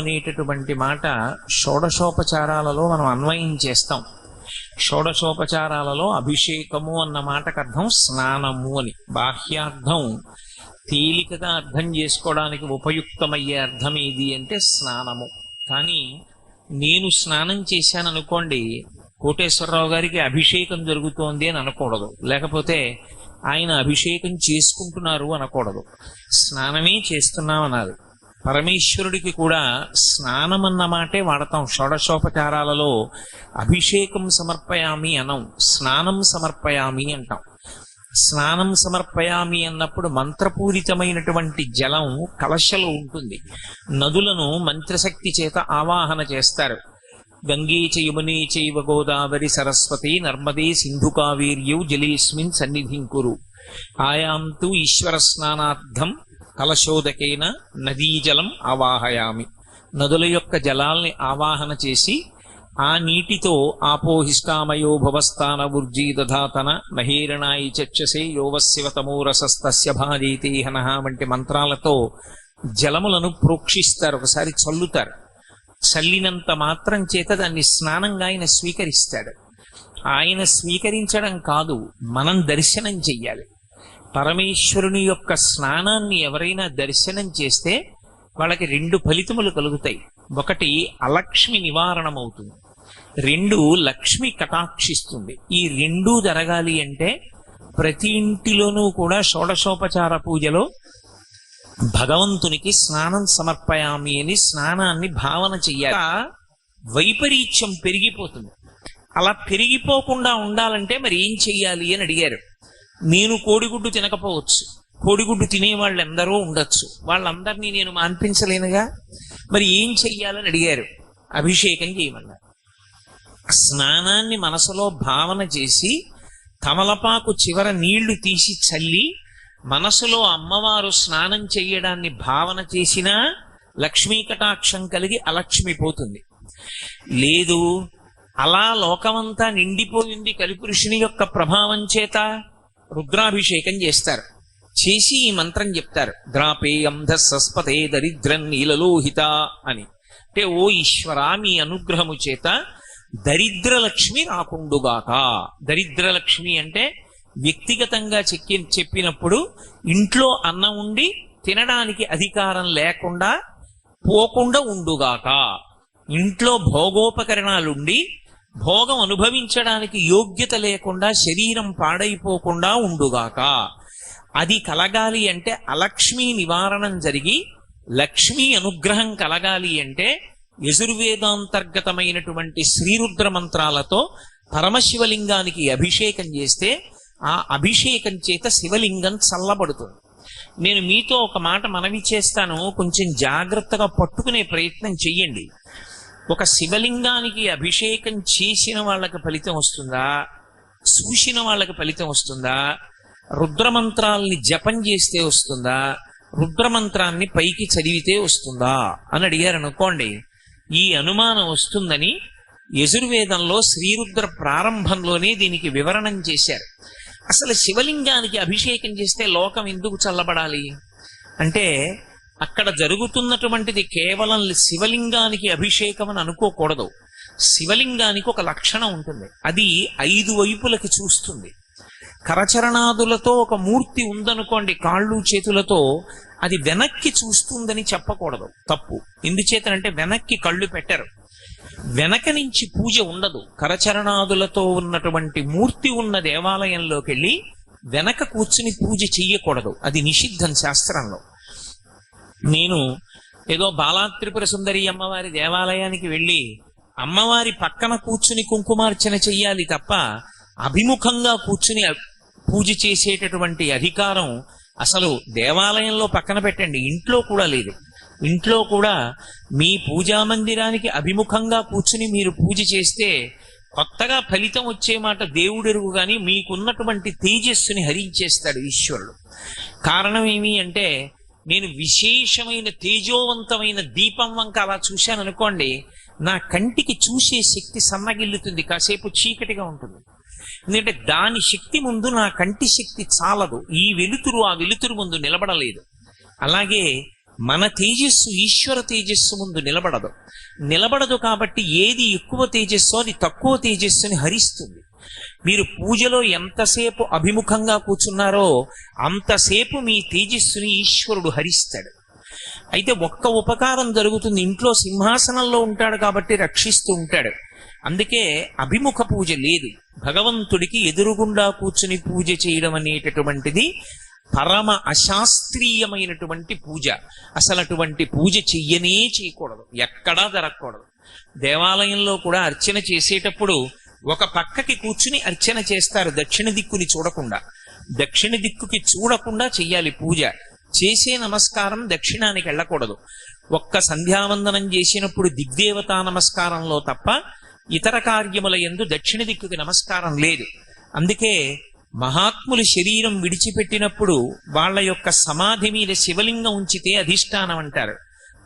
అనేటటువంటి మాట షోడశోపచారాలలో మనం అన్వయం చేస్తాం. షోడశోపచారాలలో అభిషేకము అన్న మాటకు అర్థం స్నానము అని. బాహ్యార్థం తేలికగా అర్థం చేసుకోవడానికి ఉపయుక్తమయ్యే అర్థం ఏది అంటే స్నానము. కానీ నేను స్నానం చేశాను అనుకోండి కోటేశ్వరరావు గారికి అభిషేకం జరుగుతోంది అని అనకూడదు. లేకపోతే ఆయన అభిషేకం చేసుకుంటున్నారు అనకూడదు. స్నానమే చేస్తున్నాం అనాలి పరమేశ్వరుడికి కూడా స్నానం అన్న మాటే వాడతాం. షోడశోపచారాలలో అభిషేకం సమర్పయామి అనం స్నానం సమర్పయామి అంటాం. స్నానం సమర్పయామి అన్నప్పుడు మంత్రపూరితమైనటువంటి జలం కలశలో ఉంటుంది. నదులను మంత్రశక్తి చేత ఆవాహన చేస్తారు. గంగే చయమునే చైవ గోదావరి సరస్వతి నర్మదే సింధు కావేర్యౌ జలేస్మిన్ సన్నిధింకురు ఆయాంతు ఈశ్వర స్నానార్థం కలశోదకేన నదీజలం ఆవాహయామి. నదుల యొక్క జలాల్ని ఆవాహన చేసి ఆ నీటితో ఆపోహిష్టామయో భవస్థాన ఊర్జీ దధాతన మహేరణాయి చక్షసే యోవశివతమో రసస్తస్య భాజీతే హనః వంటి మంత్రాలతో జలములను ప్రోక్షిస్తారు ఒకసారి చల్లుతారు. చల్లినంత మాత్రం చేత దాన్ని స్నానంగా ఆయన స్వీకరిస్తాడు. ఆయన స్వీకరించడం కాదు మనం దర్శనం చెయ్యాలి. పరమేశ్వరుని యొక్క స్నానాన్ని ఎవరైనా దర్శనం చేస్తే వాళ్ళకి రెండు ఫలితములు కలుగుతాయి. ఒకటి అలక్ష్మి నివారణమవుతుంది. రెండు లక్ష్మి కటాక్షిస్తుంది. ఈ రెండూ జరగాలి అంటే ప్రతి ఇంటిలోనూ కూడా షోడశోపచార పూజలో భగవంతునికి స్నానం సమర్పయామి అని స్నానాన్ని భావన చెయ్యాలి. వైపరీత్యం పెరిగిపోతుంది. అలా పెరిగిపోకుండా ఉండాలంటే మరి ఏం చెయ్యాలి అని అడిగారు. నేను కోడిగుడ్డు తినకపోవచ్చు. కోడిగుడ్డు తినేవాళ్ళు ఎందరో ఉండొచ్చు. వాళ్ళందరినీ నేను మాన్పించలేనుగా? మరి ఏం చెయ్యాలని అడిగారు. అభిషేకం చేయమన్నారు. స్నానాన్ని మనసులో భావన చేసి తమలపాకు చివర నీళ్ళు తీసి చల్లి మనసులో అమ్మవారు స్నానం చేయడాన్ని భావన చేసినా లక్ష్మీ కటాక్షం కలిగి అలక్ష్మి పోతుంది. లేదు అలా లోకమంతా నిండిపోయింది కలిపురుషుని యొక్క ప్రభావం చేత? రుద్రాభిషేకం చేస్తారు. చేసి ఈ మంత్రం చెప్తారు. ద్రాపే అంధ సస్పతే దరిద్రం నీలలోహిత అని. అంటే ఓ ఈశ్వరా మీ అనుగ్రహము చేత దరిద్రలక్ష్మి రాకుండుగాక దరిద్రలక్ష్మి అంటే వ్యక్తిగతంగా చెక్కి చెప్పినప్పుడు ఇంట్లో అన్నం ఉండి తినడానికి అధికారం లేకుండా పోకుండా ఉండుగాక. ఇంట్లో భోగోపకరణాలుండి భోగం అనుభవించడానికి యోగ్యత లేకుండా శరీరం పాడైపోకుండా ఉండుగాక. అది కలగాలి అంటే అలక్ష్మి నివారణం జరిగి లక్ష్మీ అనుగ్రహం కలగాలి అంటే యజుర్వేదాంతర్గతమైనటువంటి శ్రీరుద్ర మంత్రాలతో పరమశివలింగానికి అభిషేకం చేస్తే ఆ అభిషేకం చేత శివలింగం చల్లబడుతుంది. నేను మీతో ఒక మాట మనవి చేస్తాను. కొంచెం జాగ్రత్తగా పట్టుకునే ప్రయత్నం చెయ్యండి. ఒక శివలింగానికి అభిషేకం చేసిన వాళ్ళకి ఫలితం వస్తుందా? చూసిన వాళ్ళకి ఫలితం వస్తుందా? రుద్రమంత్రాల్ని జపం చేస్తే వస్తుందా? రుద్రమంత్రాన్ని పైకి చదివితే వస్తుందా? అని అడిగారు అనుకోండి ఈ అనుమానం వస్తుందని యజుర్వేదంలో శ్రీరుద్ర ప్రారంభంలోనే దీనికి వివరణం చేశారు. అసలు శివలింగానికి అభిషేకం చేస్తే లోకం ఎందుకు చల్లబడాలి? అంటే అక్కడ జరుగుతున్నటువంటిది కేవలం శివలింగానికి అభిషేకం అని అనుకోకూడదు. శివలింగానికి ఒక లక్షణం ఉంటుంది. అది ఐదు వైపులకి చూస్తుంది. కరచరణాదులతో ఒక మూర్తి ఉందనుకోండి కాళ్ళు చేతులతో అది వెనక్కి చూస్తుందని చెప్పకూడదు. తప్పు. ఎందుచేతనంటే వెనక్కి కళ్ళు పెట్టరు. వెనక నుంచి పూజ ఉండదు. కరచరణాదులతో ఉన్నటువంటి మూర్తి ఉన్న దేవాలయంలోకి వెళ్ళి వెనక కూర్చుని పూజ చెయ్యకూడదు. అది నిషిద్ధం శాస్త్రంలో. నేను ఏదో బాలాత్రిపుర సుందరి అమ్మవారి దేవాలయానికి వెళ్ళి అమ్మవారి పక్కన కూర్చుని కుంకుమార్చన చెయ్యాలి తప్ప అభిముఖంగా కూర్చుని పూజ చేసేటటువంటి అధికారం అసలు దేవాలయంలో పక్కన పెట్టండి. ఇంట్లో కూడా లేదు. ఇంట్లో కూడా మీ పూజా మందిరానికి అభిముఖంగా కూర్చుని మీరు పూజ చేస్తే కొత్తగా ఫలితం వచ్చే మాట దేవుడెరుగు కానీ మీకున్నటువంటి తేజస్సుని హరించేస్తాడు ఈశ్వరుడు. కారణం ఏమి అంటే నేను విశేషమైన తేజోవంతమైన దీపం వంక అలా చూశాను అనుకోండి నా కంటికి చూసే శక్తి సన్నగిల్లుతుంది కాసేపు చీకటిగా ఉంటుంది. ఎందుకంటే దాని శక్తి ముందు నా కంటి శక్తి చాలదు ఈ వెలుతురు ఆ వెలుతురు ముందు నిలబడలేదు. అలాగే మన తేజస్సు ఈశ్వర తేజస్సు ముందు నిలబడదు. నిలబడదు కాబట్టి ఏది ఎక్కువ తేజస్సు అది తక్కువ తేజస్సుని హరిస్తుంది. మీరు పూజలో ఎంతసేపు అభిముఖంగా కూర్చున్నారో అంతసేపు మీ తేజస్సుని ఈశ్వరుడు హరిస్తాడు. అయితే ఒక్క ఉపకారం జరుగుతుంది. ఇంట్లో సింహాసనంలో ఉంటాడు కాబట్టి రక్షిస్తూ ఉంటాడు. అందుకే అభిముఖ పూజ లేదు. భగవంతుడికి ఎదురుగుండా కూర్చుని పూజ చేయడం అనేటటువంటిది పరమ అశాస్త్రీయమైనటువంటి పూజ. అసలు అటువంటి పూజ చెయ్యనే చేయకూడదు. ఎక్కడా జరగకూడదు. దేవాలయంలో కూడా అర్చన చేసేటప్పుడు ఒక పక్కకి కూర్చుని అర్చన చేస్తారు దక్షిణ దిక్కుని చూడకుండా. దక్షిణ దిక్కుకి చూడకుండా చెయ్యాలి పూజ. చేసే నమస్కారం దక్షిణానికి వెళ్ళకూడదు. ఒక్క సంధ్యావందనం చేసినప్పుడు దిగ్దేవతా నమస్కారంలో తప్ప ఇతర కార్యముల ఎందు దక్షిణ దిక్కుకి నమస్కారం లేదు. అందుకే మహాత్ములు శరీరం విడిచిపెట్టినప్పుడు వాళ్ళ యొక్క సమాధి మీద శివలింగం ఉంచితే అధిష్టానం అంటారు.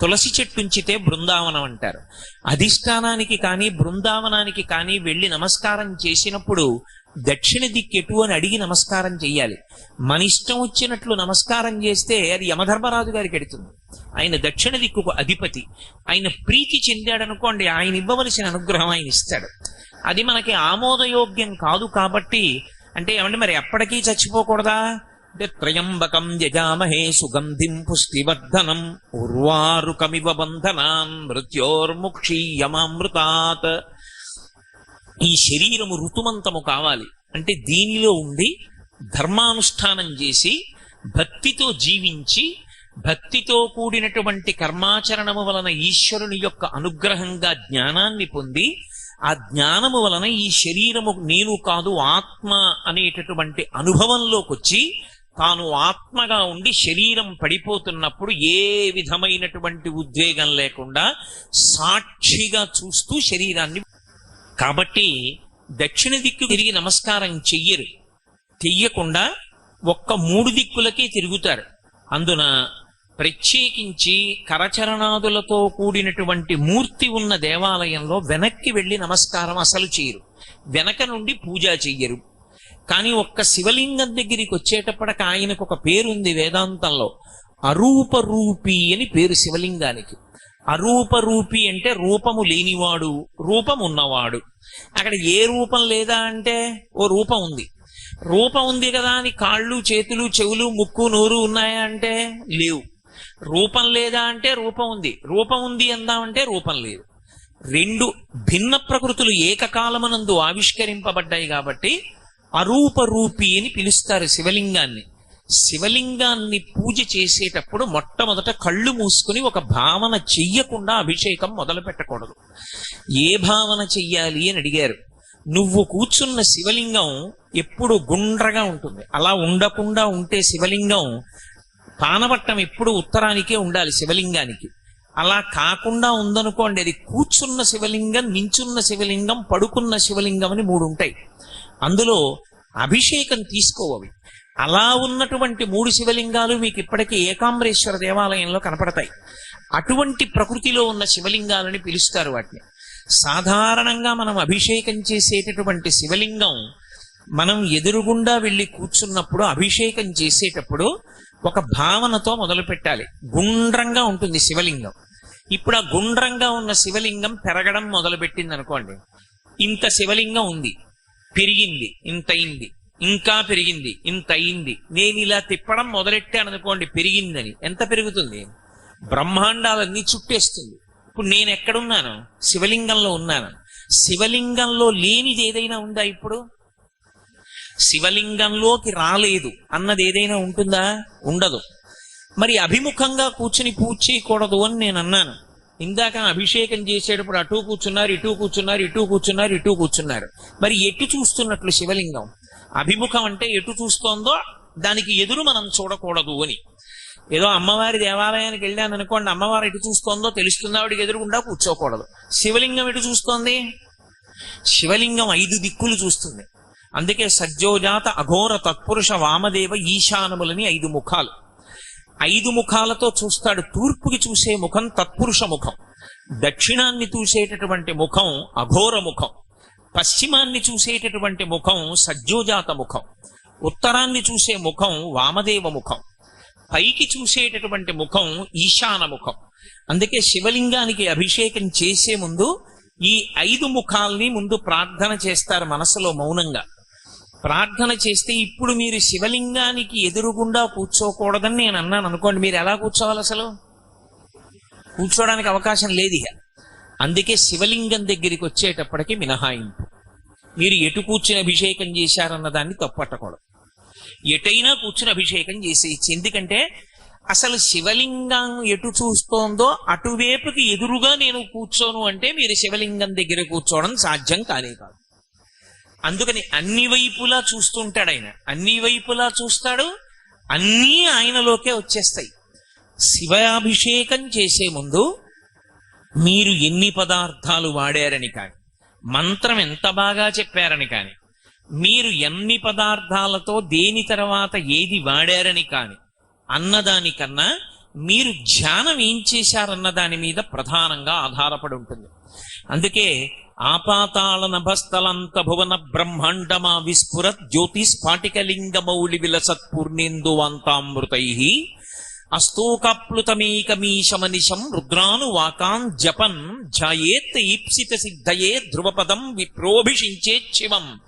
తులసి చెట్టు ఉంచితే బృందావనం అంటారు. అధిష్టానానికి కానీ బృందావనానికి కానీ వెళ్ళి నమస్కారం చేసినప్పుడు దక్షిణ దిక్కెటు అని అడిగి నమస్కారం చెయ్యాలి. మన ఇష్టం వచ్చినట్లు నమస్కారం చేస్తే అది యమధర్మరాజు గారికి ఎడుతుంది. ఆయన దక్షిణ దిక్కుకు అధిపతి. ఆయన ప్రీతి చెందాడనుకోండి ఆయన ఇవ్వవలసిన అనుగ్రహం ఆయన ఇస్తాడు. అది మనకి ఆమోదయోగ్యం కాదు కాబట్టి అంటే ఏమంటే మరి ఎప్పటికీ చచ్చిపోకూడదా? త్రయంబకం యజామహే సుగంధిం పుష్టివర్ధనం ఉర్వారుకమివ బంధనాన్ మృత్యోర్ముక్షీయమామృతాత్ ఈ శరీరము ఋతుమంతము కావాలి. అంటే దీనిలో ఉండి ధర్మానుష్ఠానం చేసి భక్తితో జీవించి భక్తితో కూడినటువంటి కర్మాచరణము వలన ఈశ్వరుని యొక్క అనుగ్రహంగా జ్ఞానాన్ని పొంది ఆ జ్ఞానము వలన ఈ శరీరము నేను కాదు ఆత్మ అనేటటువంటి అనుభవంలోకి వచ్చి తాను ఆత్మగా ఉండి శరీరం పడిపోతున్నప్పుడు ఏ విధమైనటువంటి ఉద్వేగం లేకుండా సాక్షిగా చూస్తూ శరీరాన్ని కాబట్టి దక్షిణ దిక్కు తిరిగి నమస్కారం చెయ్యరు. చెయ్యకుండా ఒక్క మూడు దిక్కులకే తిరుగుతారు. అందున ప్రత్యేకించి కరచరణాదులతో కూడినటువంటి మూర్తి ఉన్న దేవాలయంలో వెనక్కి వెళ్ళి నమస్కారం అసలు చేయరు. వెనక నుండి పూజ చెయ్యరు. కానీ ఒక్క శివలింగం దగ్గరికి వచ్చేటప్పటికి ఆయనకు ఒక పేరుంది వేదాంతంలో. అరూపరూపి అని పేరు శివలింగానికి. అరూపరూపి అంటే రూపము లేనివాడు రూపం ఉన్నవాడు అక్కడ ఏ రూపం లేదా అంటే ఓ రూపం ఉంది. రూపం ఉంది కదా అని కాళ్ళు చేతులు చెవులు ముక్కు నోరు ఉన్నాయా అంటే లేవు. రూపం లేదా అంటే రూపం ఉంది. రూపం ఉంది అందామంటే రూపం లేదు. రెండు భిన్న ప్రకృతులు ఏకకాలమనందు ఆవిష్కరింపబడ్డాయి కాబట్టి అరూపరూపి అని పిలుస్తారు శివలింగాన్ని. శివలింగాన్ని పూజ చేసేటప్పుడు మొట్టమొదట కళ్ళు మూసుకుని ఒక భావన చెయ్యకుండా అభిషేకం మొదలు పెట్టకూడదు ఏ భావన చెయ్యాలి అని అడిగారు. నువ్వు కూర్చున్న శివలింగం ఎప్పుడు గుండ్రగా ఉంటుంది. అలా ఉండకుండా ఉంటే శివలింగం పానవట్టం ఎప్పుడు ఉత్తరానికే ఉండాలి శివలింగానికి. అలా కాకుండా ఉందనుకోండి అది కూర్చున్న శివలింగం నించున్న శివలింగం పడుకున్న శివలింగం అని మూడు ఉంటాయి. అందులో అభిషేకం తీసుకోవవి. అలా ఉన్నటువంటి మూడు శివలింగాలు మీకు ఇప్పటికీ ఏకాంబరేశ్వర దేవాలయంలో కనపడతాయి. అటువంటి ప్రకృతిలో ఉన్న శివలింగాలని పిలుస్తారు వాటిని. సాధారణంగా మనం అభిషేకం చేసేటటువంటి శివలింగం మనం ఎదురుగుండా వెళ్ళి కూర్చున్నప్పుడు అభిషేకం చేసేటప్పుడు ఒక భావనతో మొదలు పెట్టాలి. గుండ్రంగా ఉంటుంది శివలింగం. ఇప్పుడు ఆ గుండ్రంగా ఉన్న శివలింగం పెరగడం మొదలుపెట్టింది అనుకోండి ఇంత శివలింగం ఉంది. పెరిగింది ఇంత అయింది ఇంకా పెరిగింది ఇంత అయింది నేను ఇలా తిప్పడం మొదలెట్టాను అనుకోండి పెరిగిందని. ఎంత పెరుగుతుంది? బ్రహ్మాండాలన్నీ చుట్టేస్తుంది. ఇప్పుడు నేను ఎక్కడున్నాను? శివలింగంలో ఉన్నాను. శివలింగంలో లేనిది ఏదైనా ఉందా ఇప్పుడు? శివలింగంలోకి రాలేదు అన్నది ఏదైనా ఉంటుందా? ఉండదు. మరి అభిముఖంగా కూర్చుని పూజ చేయకూడదు అని నేను అన్నాను. ఇందాక అభిషేకం చేసేటప్పుడు అటు కూర్చున్నారు ఇటు కూర్చున్నారు ఇటు కూర్చున్నారు ఇటు కూర్చున్నారు. మరి ఎటు చూస్తున్నట్లు శివలింగం? అభిముఖం అంటే ఎటు చూస్తోందో దానికి ఎదురు మనం చూడకూడదు అని. ఏదో అమ్మవారి దేవాలయానికి వెళ్ళాను అనుకోండి అమ్మవారు ఎటు చూస్తోందో తెలుస్తుంది ఆవిడకి ఎదురుగుండా కూర్చోకూడదు. శివలింగం ఎటు చూస్తోంది? శివలింగం ఐదు దిక్కులు చూస్తుంది. అందుకే సజ్జోజాత అఘోర తత్పురుష వామదేవ ఈశానములని ఐదు ముఖాలు. ఐదు ముఖాలతో చూస్తాడు. తూర్పుకి చూసే ముఖం తత్పురుష ముఖం. దక్షిణాన్ని చూసేటటువంటి ముఖం అఘోర ముఖం. పశ్చిమాన్ని చూసేటటువంటి ముఖం సజ్జోజాత ముఖం. ఉత్తరాన్ని చూసే ముఖం వామదేవ ముఖం. పైకి చూసేటటువంటి ముఖం ఈశాన ముఖం. అందుకే శివలింగానికి అభిషేకం చేసే ముందు ఈ ఐదు ముఖాల్ని ముందు ప్రార్థన చేస్తారు మనసులో మౌనంగా. ప్రార్థన చేస్తే ఇప్పుడు మీరు శివలింగానికి ఎదురుగుండా కూర్చోకూడదని నేను అన్నాను అనుకోండి మీరు ఎలా కూర్చోవాలి అసలు? కూర్చోడానికి అవకాశం లేదు ఇక. అందుకే శివలింగం దగ్గరికి వచ్చేటప్పటికి మినహాయింపు. మీరు ఎటు కూర్చుని అభిషేకం చేశారన్న దాన్ని తప్పట్టకూడదు. ఎటైనా కూర్చుని అభిషేకం చేసేయచ్చు. ఎందుకంటే అసలు శివలింగం ఎటు చూస్తోందో అటువైపుకి ఎదురుగా నేను కూర్చోను అంటే మీరు శివలింగం దగ్గర కూర్చోవడం సాధ్యం కానే కాదు. అందుకని అన్ని వైపులా చూస్తుంటాడు ఆయన. అన్ని వైపులా చూస్తాడు అన్నీ ఆయనలోకే వచ్చేస్తాయి. శివాభిషేకం చేసే ముందు మీరు ఎన్ని పదార్థాలు వాడారని కాని మంత్రం ఎంత బాగా చెప్పారని కాని మీరు ఎన్ని పదార్థాలతో దేని తర్వాత ఏది వాడారని కాని అన్నదానికన్నా మీరు ధ్యానం ఏం చేశారన్న దాని మీద ప్రధానంగా ఆధారపడి ఉంటుంది. అందుకే ఆపాతాళ నభస్థలంత భువన బ్రహ్మాండమా విస్ఫురత్ జ్యోతి స్ఫాటికలింగ మౌళి విలసత్ పూర్ణేందువాంతామృతై అస్తోకాప్లుతమేకమీశమనిశం రుద్రానువాకాన్ జపన్ ధ్యాయేత్ ఈప్సిత సిద్ధయే ధ్రువపదం విప్రోభిషించే శివం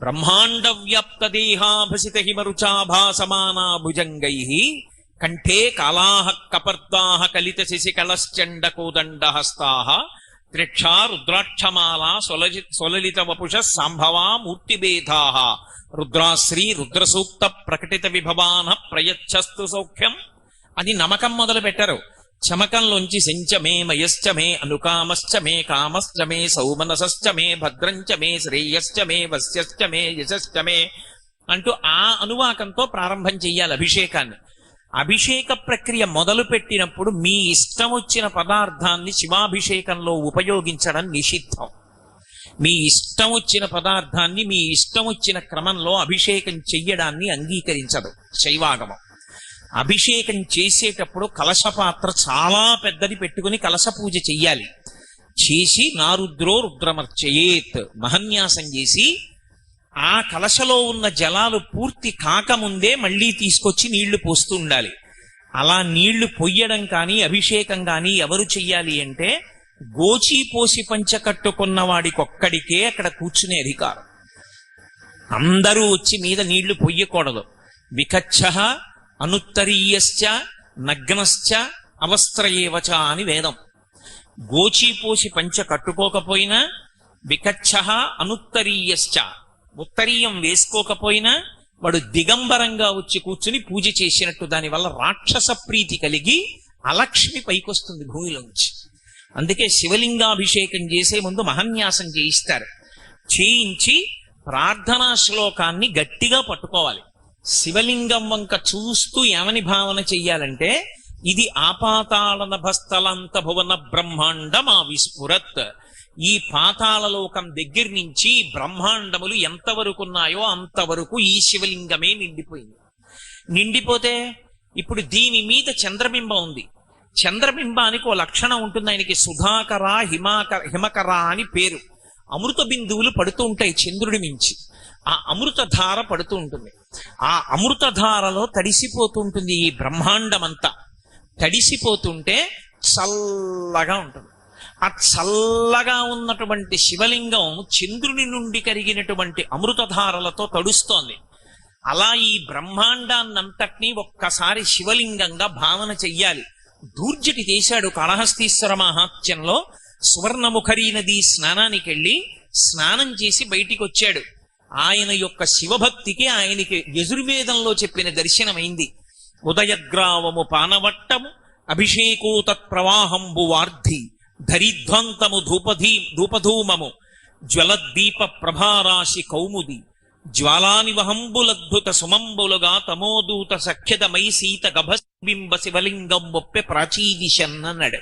బ్రహ్మాండ వ్యాప్త దేహాభసిత హిమరుచాభాసమానా భుజంగై కంఠే కాళాహ కపర్దాహ కలిత శిశికళశ్చండ కోదండ హస్తాహ త్రిక్ష రుద్రాక్షమాల సొలజి సొలలిత వపుష సాంభవా మూర్తిభేదా. రుద్రాశ్రీ రుద్రసూక్త ప్రకటిత విభవాన ప్రయచ్చస్తు సౌఖ్యం. అది నమకం మొదలు పెట్టరు. చమకంలోంచి సెంచమే మయశ్చమే అనుకామశ్చమే కామశ్చమే సౌమనసశ్చమే భద్రంచమే శ్రేయశ్చమే వశ్యశ్చమే యశశ్చమే అంటూ ఆ అనువాకంతో ప్రారంభం చెయ్యాలి అభిషేకాన్ని. అభిషేక ప్రక్రియ మొదలు పెట్టినప్పుడు మీ ఇష్టం వచ్చిన పదార్థాన్ని శివాభిషేకంలో ఉపయోగించడం నిషిద్ధం. మీ ఇష్టం వచ్చిన పదార్థాన్ని మీ ఇష్టం వచ్చిన క్రమంలో అభిషేకం చెయ్యడాన్ని అంగీకరించదు. శైవాగమం. అభిషేకం చేసేటప్పుడు కలశ పాత్ర చాలా పెద్దది పెట్టుకుని కలశ పూజ చెయ్యాలి. చేసి నారుద్రో రుద్రమర్చయేత్ మహన్యాసం చేసి ఆ కలశలో ఉన్న జలాలు పూర్తి కాకముందే మళ్ళీ తీసుకొచ్చి నీళ్ళు పోస్తూ ఉండాలి. అలా నీళ్ళు పొయ్యడం కానీ అభిషేకం కానీ ఎవరు చెయ్యాలి అంటే గోచి పోసి పంచ కట్టుకున్న వాడికొక్కడికే అక్కడ కూర్చునే అధికారం. అందరూ వచ్చి మీద నీళ్ళు పొయ్యకూడదు. వికచ్చ అనుత్తరీయశ్చ నగ్నశ్చ అవస్త్రయేవచ అని వేదం. గోచీపోసి పంచ కట్టుకోకపోయినా వికచ్చ అనుత్తరీయశ్చ ఉత్తరీయం వేసుకోకపోయినా వాడు దిగంబరంగా వచ్చి కూర్చుని పూజ చేసినట్టు దానివల్ల రాక్షస ప్రీతి కలిగి అలక్ష్మి పైకొస్తుంది భూమిలోంచి అందుకే శివలింగాభిషేకం చేసే ముందు మహన్యాసం చేయిస్తారు. చేయించి ప్రార్థనా శ్లోకాన్ని గట్టిగా పట్టుకోవాలి. శివలింగం వంక చూస్తూ ఏమని భావన చెయ్యాలంటే ఇది ఆపాతాళన భస్తలంత భువన బ్రహ్మాండమా విస్ఫురత్ ఈ పాతాళలోకం దగ్గర నుంచి బ్రహ్మాండములు ఎంతవరకు ఉన్నాయో అంతవరకు ఈ శివలింగమే నిండిపోయింది. నిండిపోతే ఇప్పుడు దీని మీద చంద్రబింబం ఉంది. చంద్రబింబానికి ఓ లక్షణం ఉంటుంది. ఆయనకి సుధాకర హిమాకర హిమకర అని పేరు. అమృత బిందువులు పడుతూ ఉంటాయి చంద్రుడి మించి. ఆ అమృత ధార పడుతూ ఉంటుంది. ఆ అమృత ధారలో ఈ బ్రహ్మాండమంతా. తడిసిపోతుంటే చల్లగా ఉంటుంది. ఆ చల్లగా ఉన్నటువంటి శివలింగం చంద్రుని నుండి కరిగినటువంటి అమృతధారలతో తడుస్తోంది. అలా ఈ బ్రహ్మాండాన్నంతటినీ ఒక్కసారి శివలింగంగా భావన చెయ్యాలి. దూర్జటి చేశాడు కాళహస్తీశ్వర మహాత్యంలో సువర్ణముఖరీ నది స్నానానికి వెళ్ళి స్నానం చేసి బయటికి వచ్చాడు ఆయన యొక్క శివభక్తికి ఆయనకి యజుర్వేదంలో చెప్పిన దర్శనమైంది. ఉదయగ్రావము పానవట్టము అభిషేకో తత్ప్రవాహంబు వార్ధి. ధరిధ్వంతము ధూపధీ ధూపధూమము జ్వలద్దీప ప్రభారాశి కౌముది జ్వాలానివహంబులద్భుత సుమంబులుగా తమోదూత సఖ్యదమై సీత గభ బింబ శివలింగం ఒప్పె ప్రాచీదిశన్నన్నాడు